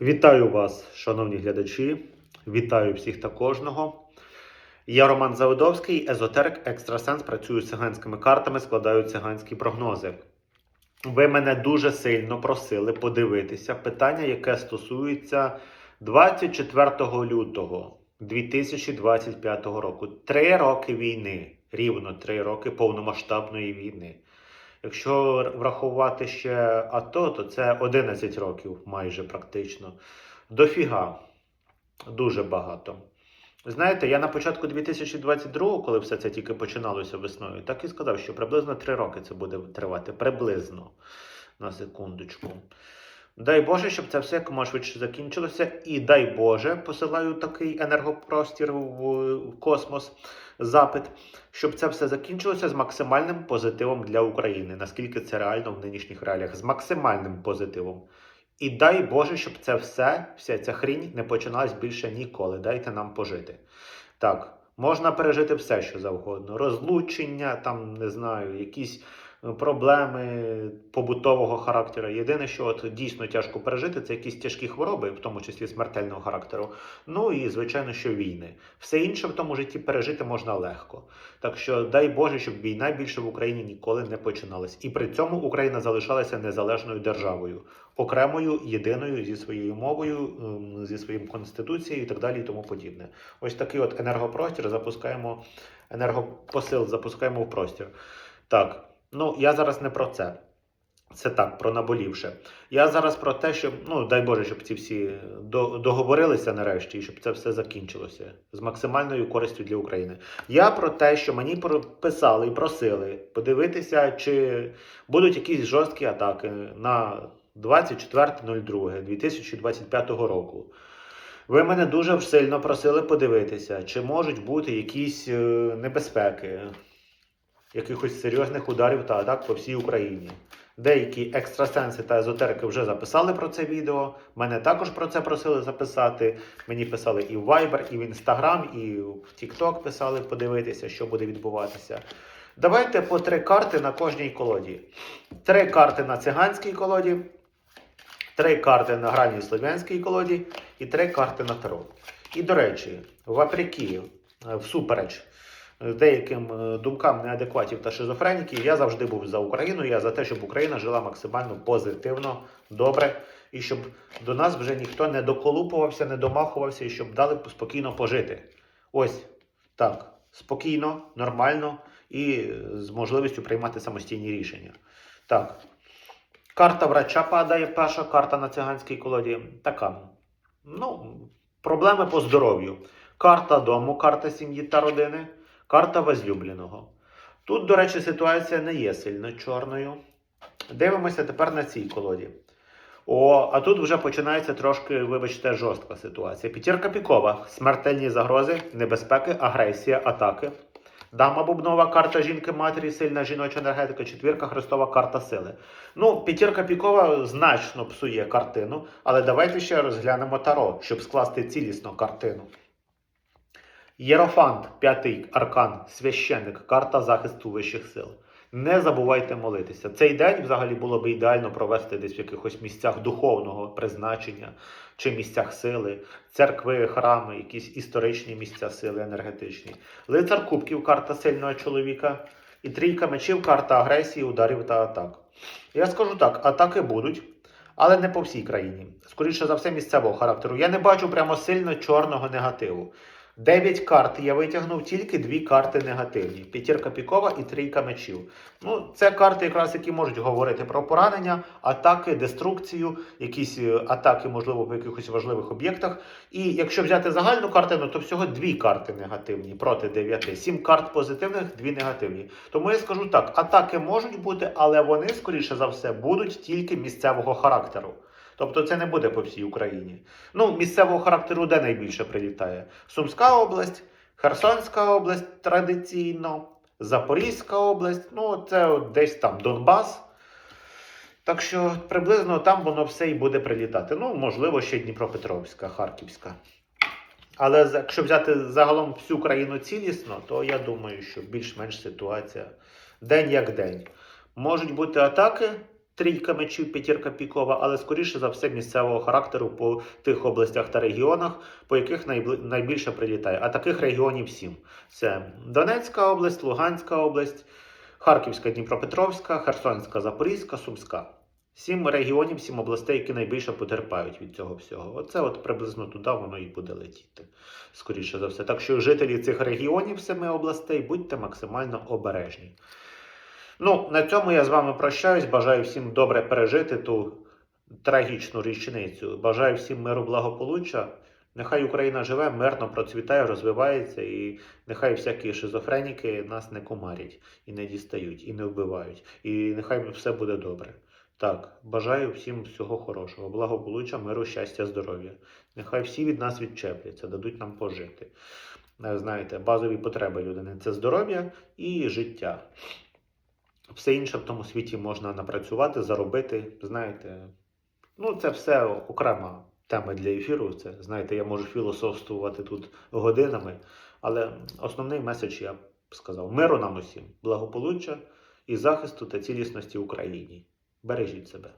Вітаю вас, шановні глядачі. Вітаю всіх та кожного. Я Роман Заводовський, езотерик, екстрасенс, працюю з циганськими картами, складаю циганські прогнози. Ви мене дуже сильно просили подивитися питання, яке стосується 24 лютого 2025 року. Три роки війни, рівно три роки повномасштабної війни. Якщо врахувати ще АТО, то це 11 років майже практично. Дофіга. Дуже багато. Знаєте, я на початку 2022, коли все це тільки починалося весною, так і сказав, що приблизно 3 роки це буде тривати. Приблизно. На секундочку. Дай Боже, щоб це все якомога швидше закінчилося. І дай Боже, посилаю такий енергопростір в космос, запит, щоб це все закінчилося з максимальним позитивом для України, наскільки це реально в нинішніх реаліях, з максимальним позитивом. І дай Боже, щоб це все, вся ця хрінь не починалась більше ніколи. Дайте нам пожити. Так, можна пережити все, що завгодно. Розлучення, там, не знаю, якісь проблеми побутового характеру. Єдине, що от дійсно тяжко пережити, це якісь тяжкі хвороби, в тому числі смертельного характеру. Ну і звичайно, що війни. Все інше в тому житті пережити можна легко. Так що дай Боже, щоб війна більше в Україні ніколи не починалась. І при цьому Україна залишалася незалежною державою, окремою, єдиною зі своєю мовою, ем, зі своїм конституцією і так далі, і тому подібне. Ось такий от енергопростір запускаємо, енергопосил запускаємо в простір. Так, ну я зараз не про це. Це так, про наболівше. Я зараз про те, щоб, ну дай Боже, щоб ці всі договорилися нарешті, і щоб це все закінчилося з максимальною користю для України. Я про те, що мені писали і просили подивитися, чи будуть якісь жорсткі атаки на 24.02.2025 року. Ви мене дуже сильно просили подивитися, чи можуть бути якісь е, небезпеки, якихось серйозних ударів та атак по всій Україні. Деякі екстрасенси та езотерики вже записали про це відео. Мене також про це просили записати. Мені писали і в Viber, і в Instagram, і в TikTok писали подивитися, що буде відбуватися. Давайте по три карти на кожній колоді. Три карти на циганській колоді, три карти на гральній слов'янській колоді і три карти на таро. І, до речі, вопреки, е, всупереч деяким е, думкам неадекватів та шизофреніків, я завжди був за Україну. Я за те, щоб Україна жила максимально позитивно, добре, і щоб до нас вже ніхто не доколупувався, не домахувався, і щоб дали спокійно пожити. Ось так, спокійно, нормально і е, з можливістю приймати самостійні рішення. Так. Карта врача падає, перша карта на циганській колоді. Така. Ну, проблеми по здоров'ю. Карта дому, карта сім'ї та родини, карта возлюбленого. Тут, до речі, ситуація не є сильно чорною. Дивимося тепер на цій колоді. О, а тут вже починається трошки, вибачте, жорстка ситуація. П'ятірка пікова, смертельні загрози, небезпеки, агресія, атаки. Дама бубнова, карта жінки матері, сильна жіноча енергетика, четвірка хрестова карта сили. Ну, п'ятірка пікова значно псує картину, але давайте ще розглянемо таро, щоб скласти цілісну картину. Єрофант, п'ятий аркан, священник, карта захисту вищих сил. Не забувайте молитися. Цей день взагалі було б ідеально провести десь в якихось місцях духовного призначення чи місцях сили, церкви, храми, якісь історичні місця сили енергетичні. Лицар кубків, карта сильного чоловіка. І трійка мечів, карта агресії, ударів та атак. Я скажу так: атаки будуть, але не по всій країні. Скоріше за все, місцевого характеру. Я не бачу прямо сильно чорного негативу. Дев'ять карт я витягнув тільки дві карти негативні: п'ятірка пікова і трійка мечів. Ну, це карти, якраз які можуть говорити про поранення, атаки, деструкцію, якісь е, атаки, можливо, по якихось важливих об'єктах. І якщо взяти загальну картину, то всього дві карти негативні проти дев'яти. Сім карт позитивних, дві негативні. Тому я скажу так: атаки можуть бути, але вони, скоріше за все, будуть тільки місцевого характеру. Тобто це не буде по всій Україні. Ну, місцевого характеру де найбільше прилітає? Сумська область, Херсонська область традиційно, Запорізька область, ну це от десь там Донбас. Так що приблизно там воно все і буде прилітати. Ну, можливо, ще Дніпропетровська, Харківська. Але якщо взяти загалом всю країну цілісно, то я думаю, що більш-менш ситуація день як день. Можуть бути атаки, трійка мечів, п'ятірка пікова, але скоріше за все місцевого характеру по тих областях та регіонах, по яких найбільше прилітає. А таких регіонів сім: це Донецька область, Луганська область, Харківська, Дніпропетровська, Херсонська, Запорізька, Сумська. Сім регіонів, сім областей, які найбільше потерпають від цього всього. Оце от приблизно туди воно і буде летіти, скоріше за все. Так що жителі цих регіонів семи областей будьте максимально обережні. Ну, на цьому я з вами прощаюсь. Бажаю всім добре пережити ту трагічну річницю. Бажаю всім миру благополуччя. Нехай Україна живе, мирно процвітає, розвивається, і нехай всякі шизофреніки нас не комарять і не дістають, і не вбивають. І нехай все буде добре. Так, бажаю всім всього хорошого, благополуччя, миру, щастя, здоров'я. Нехай всі від нас відчепляться, дадуть нам пожити. Знаєте, базові потреби людини це здоров'я і життя. Все інше в тому світі можна напрацювати, заробити. Знаєте, ну це все окрема тема для ефіру. Це знаєте, я можу філософствувати тут годинами, але основний меседж я б сказав: миру нам усім, благополуччя і захисту та цілісності Україні. Бережіть себе.